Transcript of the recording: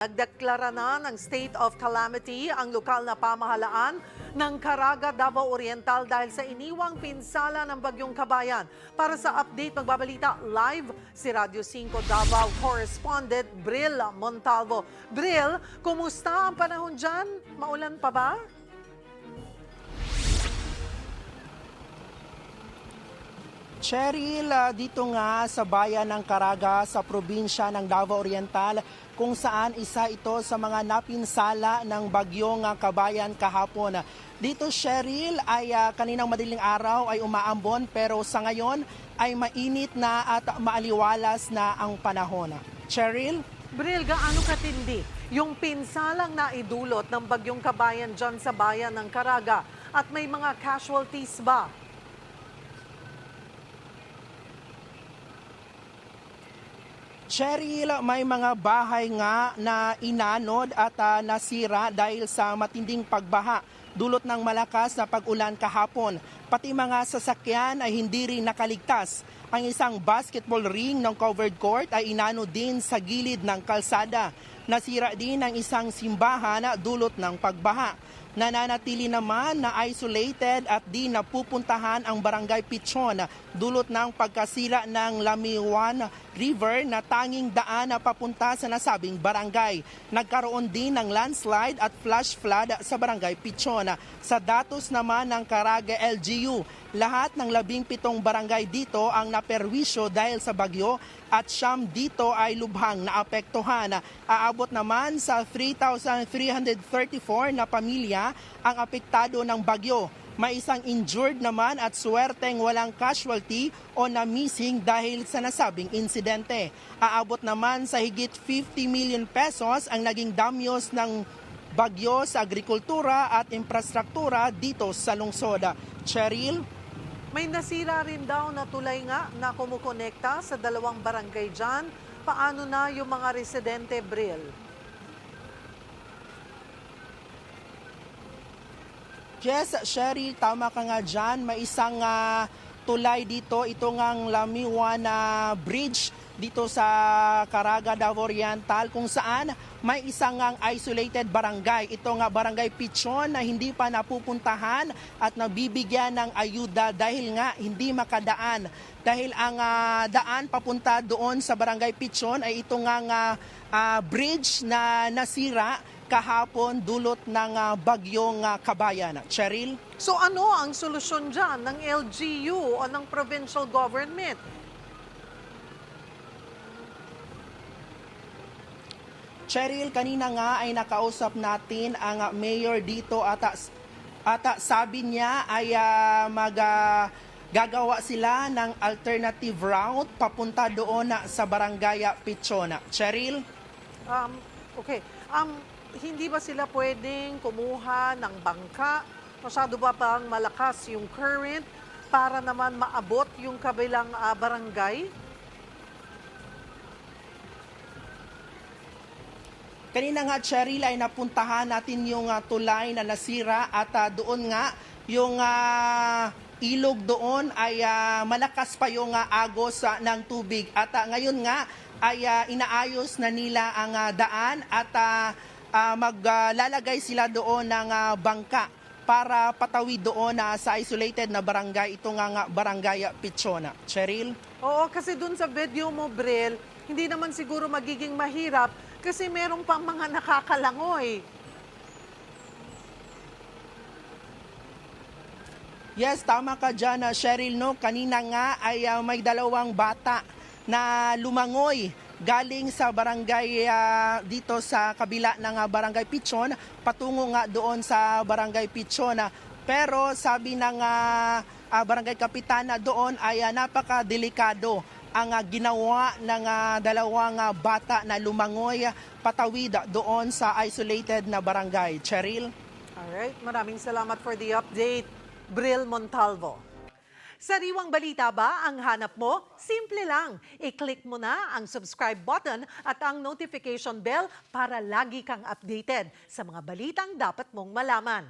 Nagdeklara na ng state of calamity ang lokal na pamahalaan ng Caraga, Davao Oriental dahil sa iniwang pinsala ng Bagyong Kabayan. Para sa update, magbabalita live si Radio 5 Davao correspondent Bril Montalvo. Bril, kumusta ang panahon dyan? Maulan pa ba? Cheryl, ah, dito nga sa bayan ng Caraga sa probinsya ng Davao Oriental kung saan isa ito sa mga napinsala ng bagyong ah, kabayan kahapon. Dito Cheryl ay ah, kaninang madaling araw ay umaambon pero sa ngayon ay mainit na at maaliwalas na ang panahon. Cheryl? Bril, gaano katindi yung pinsalang naidulot ng Bagyong Kabayan dyan sa bayan ng Caraga? At may mga casualties ba? Cheryl, may mga bahay nga na inanod at ah, nasira dahil sa matinding pagbaha dulot ng malakas na pag-ulan kahapon. Pati mga sasakyan ay hindi rin nakaligtas. Ang isang basketball ring ng covered court ay inano din sa gilid ng kalsada. Nasira din ang isang simbahan dulot ng pagbaha. Nananatili naman na isolated at di napupuntahan ang barangay Pichon dulot ng pagkasira ng Lamiwan River na tanging daan na papunta sa nasabing barangay. Nagkaroon din ng landslide at flash flood sa barangay Pichon. Sa datos naman ng Caraga LGU, lahat ng labing pitong barangay dito ang naperwisyo dahil sa bagyo at siyam dito ay lubhang naapektuhan. Aabot naman sa 3,334 na pamilya ang apektado ng bagyo. May isang injured naman at swerteng walang casualty o na-missing dahil sa nasabing insidente. Aabot naman sa higit 50 million pesos ang naging damyos ng bagyo sa agrikultura at infrastruktura dito sa lungsod. Cheryl? May nasira rin daw na tulay nga na kumukonekta sa dalawang barangay dyan. Paano na yung mga residente, Bril? Yes, Sherry, tama ka nga dyan. May isang ah, tulay dito. Ito ngang Lamiwana Bridge dito sa Caraga, Davao Oriental kung saan may isang ngang isolated barangay. Ito nga barangay Pichon na hindi pa napupuntahan at nabibigyan ng ayuda dahil nga hindi makadaan. Dahil ang ah, daan papunta doon sa barangay Pichon ay ito nga nga ah, bridge na nasira kahapon dulot ng ah, bagyong ah, kabayan. Cheryl? So ano ang solusyon dyan ng LGU o ng provincial government? Cheryl, kanina nga ay nakausap natin ang mayor dito at, at sabi niya ay ah, mag gagawa sila ng alternative route papunta doon na sa barangay Pichona. Cheryl? Um, okay. Um, hindi ba sila pwedeng kumuha ng bangka? Masyado ba bang malakas yung current para naman maabot yung kabilang ah, barangay? Kanina nga, Cheryl, ay napuntahan natin yung ah, tulay na nasira at ah, doon nga yung ah, ilog doon ay ah, malakas pa yung ah, agos ah, ng tubig. At ah, ngayon nga ay ah, inaayos na nila ang ah, daan at ah, ah, maglalagay sila doon ng ah, bangka para patawid doon ah, sa isolated na barangay, ito nga nga barangay Pichona. Cheryl? Oo, kasi dun sa video mo, Brel, hindi naman siguro magiging mahirap kasi meron pang mga nakakalangoy. Yes, tama ka dyan, ah, Cheryl. No? Kanina nga ay ah, may dalawang bata na lumangoy galing sa barangay ah, dito sa kabila ng ah, barangay Pichon patungo nga doon sa barangay Pichon. Ah, Pero sabi ng ah, ah, barangay kapitana doon ay ah, napakadelikado ang ah, ginawa ng ah, dalawang ah, bata na lumangoy patawid doon sa isolated na barangay. Cheryl? Alright, maraming salamat for the update, Bril Montalvo. Sariwang balita ba ang hanap mo? Simple lang. I-click mo na ang subscribe button at ang notification bell para lagi kang updated sa mga balitang dapat mong malaman.